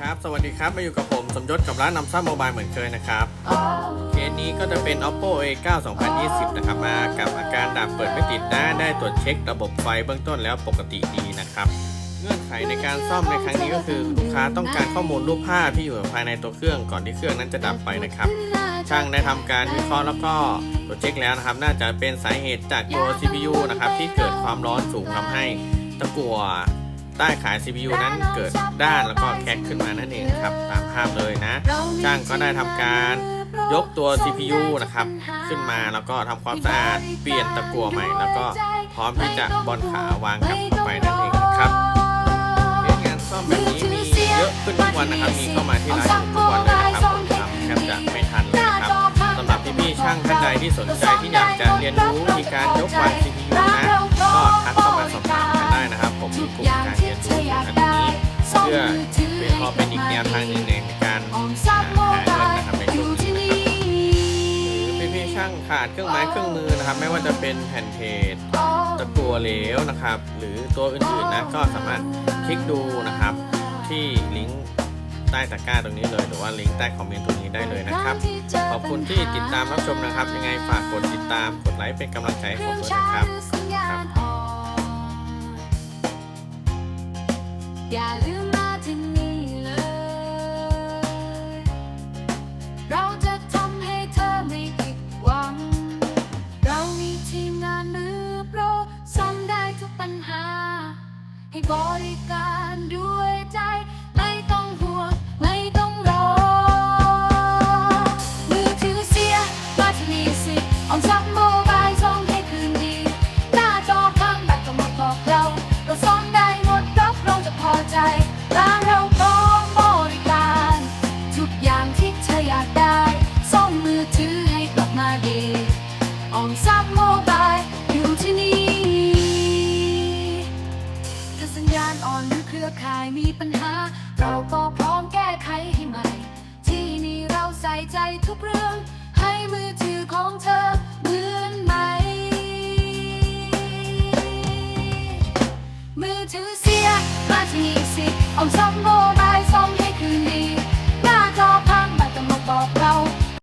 ครับ สวัสดีครับ มาอยู่กับผมสมยศกับร้านนำซ่าโมบายเหมือนเคยนะครับ เคสนี้ก็จะเป็น oppo a9 2020 นะครับ มากับอาการดับเปิดไม่ติดนะได้ตรวจเช็คระบบไฟเบื้องต้นแล้วปกติดีนะครับ เงื่อนไขในการซ่อมในครั้งนี้ก็คือลูกค้าต้องการข้อมูลรูปภาพที่อยู่ภายในตัวเครื่องก่อนที่เครื่องนั้นจะดับไปนะครับ ช่างได้ทำการวิเคราะห์แล้วก็ตรวจเช็คแล้วนะครับ น่าจะเป็นสาเหตุจากตัว CPU นะครับที่เกิดความร้อนสูงทำให้ตะกั่ว ใต้ขาย CPU นั้นเกิดด้านแล้วก็แคกขึ้นมานั่นเองครับตามภาพเลยนะ ช่างก็ได้ทำการยกตัว CPU นะครับ ขึ้นมาแล้วก็ทำความสะอาดเปลี่ยนตะกั่วใหม่ แล้วก็พร้อมที่จะบอลขาวางกลับเข้าไปนั่นเองครับเรื่องงานซ่อมแบบนี้มีเยอะขึ้นทุกวันนะครับ มีเข้ามาที่ร้านอยู่ทุกวันเลยนะครับผมทำแทบจะไม่ทันเลยนะครับสำหรับพี่ๆช่างท่านใดที่สนใจที่อยากจะเรียนรู้วิธีการยกวาง CPU พื่อเป็นพอเป็นอีกแนวทางหนึ่งในการหาเงินนะครับในช่วงนี้นะครับพี่ๆช่างขาดเครื่องไม้เครื่องมือนะครับ ไม่ว่าจะเป็นแผ่นเพจตะกัวเหลวนะครับ หรือตัวอื่นๆนะก็สามารถคลิกดูนะครับ ที่ลิงก์ใต้ตะกร้าตรงนี้เลยหรือว่าลิงก์ใต้คอมเมนต์ตรงนี้ได้เลยนะครับ ขอบคุณที่ติดตามรับชมนะครับ ยังไงฝากกดติดตามกดไลค์เป็นกำลังใจให้ผมด้วยนะครับครับอย่าลืม บริการด้วยใจ ไม่ต้องห่วง ไม่ต้องรอ มือถือเสียมาที่นี่สิออมทรัพย์โมบายส่งให้คืนดี หน้าจอพังแบตก็มดบอกเรา เราซ่อมได้หมดรับรองจะพอใจร้านเราพร้อมบริการ ทุกอย่างที่เธออยากได้ส่งมือถือให้กลับมาดีออมทรัพย์านอ่อนหรือเครือข่ายมีปัญหา เราก็พร้อมแก้ไขให้ใหม่ ที่นี่เราใส่ใจทุกเรื่อง ให้มือถือของเธอเหมือนใหม่ มือถือเสียมาที่นี่สิออมทรัพย์โ